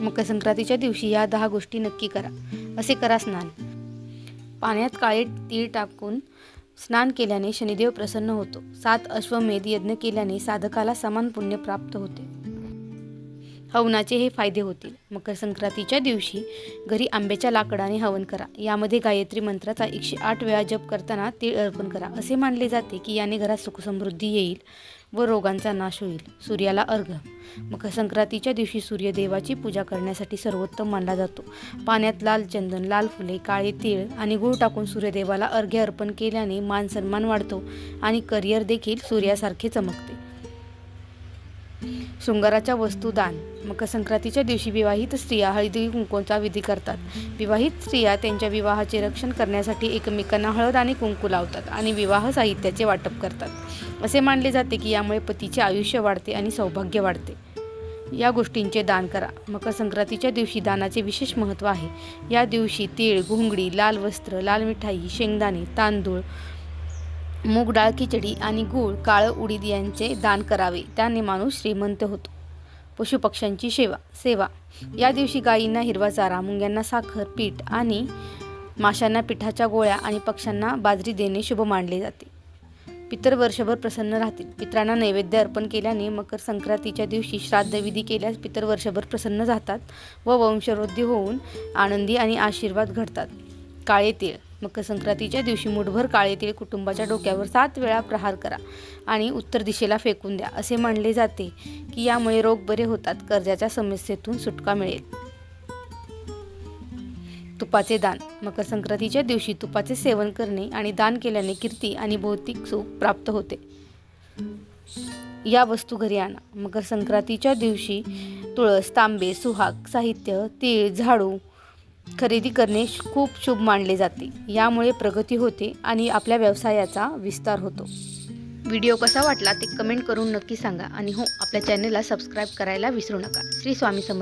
मकर संक्रांतीच्या दिवशी या दहा गोष्टी नक्की करा. असे करा स्नान. पाण्यात काळे तीळ टाकून स्नान केल्याने शनिदेव प्रसन्न होतो. सात अश्वमेध यज्ञ केल्याने साधकाला समान पुण्य प्राप्त होते. हवनाचे हे फायदे होतील. मकर संक्रांतीच्या दिवशी घरी आंब्याच्या लाकडाने हवन करा. यामध्ये गायत्री मंत्राचा एकशे आठ वेळा जप करताना तीळ अर्पण करा. असे मानले जाते की याने घरात सुखसमृद्धी येईल व रोगांचा नाश होईल. सूर्याला अर्घ. मकर संक्रांतीच्या दिवशी सूर्यदेवाची पूजा करण्यासाठी सर्वोत्तम मानला जातो. पाण्यात लाल चंदन लाल फुले काळे तीळ आणि गूळ टाकून सूर्यदेवाला अर्घ्य अर्पण केल्याने मान सन्मान वाढतो आणि करिअर देखील सूर्यासारखे चमकते. शृंगाराच्या वस्तू दान. मकर संक्रांतीच्या दिवशी विवाहित स्त्रिया हळदी कुंकूचा विधी करतात. विवाहित स्त्रिया त्यांच्या विवाहाचे रक्षण करण्यासाठी एकमेकांना हळद आणि कुंकू लावतात आणि विवाह साहित्याचे वाटप करतात. असे मानले जाते की यामुळे पतीचे आयुष्य वाढते आणि सौभाग्य वाढते. या गोष्टींचे दान करा. मकर संक्रांतीच्या दिवशी दानाचे विशेष महत्त्व आहे. या दिवशी तीळ घोंगडी लाल वस्त्र लाल मिठाई शेंगदाणे तांदूळ मूग डाळ खिचडी आणि गूळ काळं उडीद यांचे दान करावे. त्याने माणूस श्रीमंत होतो. पशुपक्ष्यांची सेवा सेवा. या दिवशी गायींना हिरवा चारा मुंग्यांना साखर पीठ आणि माशांना पिठाच्या गोळ्या आणि पक्ष्यांना बाजरी देणे शुभ मानले जाते. पितर वर्षभर प्रसन्न राहतील. पित्रांना नैवेद्य अर्पण केल्याने मकर संक्रांतीच्या दिवशी श्राद्धविधी केल्यास पितर वर्षभर प्रसन्न राहतात व वंशवृद्धी होऊन आनंदी आणि आशीर्वाद घडतात. काळे तीळ. मकर संक्रांतीच्या दिवशी मुठभर काळे तीळ कुटुंबाच्या डोक्यावर सात वेळा प्रहार करा आणि उत्तर दिशेला फेकून द्या असे मानले जाते की यामुळे रोग बरे होतात कर्जाच्या समस्येतून सुटका मिळेल. तुपाचे दान. मकर संक्रांतीच्या दिवशी तुपाचे सेवन करणे आणि दान केल्याने कीर्ती आणि भौतिक सुख प्राप्त होते. या वस्तू घरी आणा. मकर संक्रांतीच्या दिवशी तुळस तांबे सुहाग साहित्य तीळ झाडू खरेदी करणे खूप शुभ मानले जाते. यामुळे प्रगती होते आणि आपल्या व्यवसायाचा विस्तार होतो. व्हिडिओ कसा वाटला ते कमेंट करून नक्की सांगा आणि हो आपल्या चॅनलला सबस्क्राईब करायला विसरू नका. श्री स्वामी समर्थ.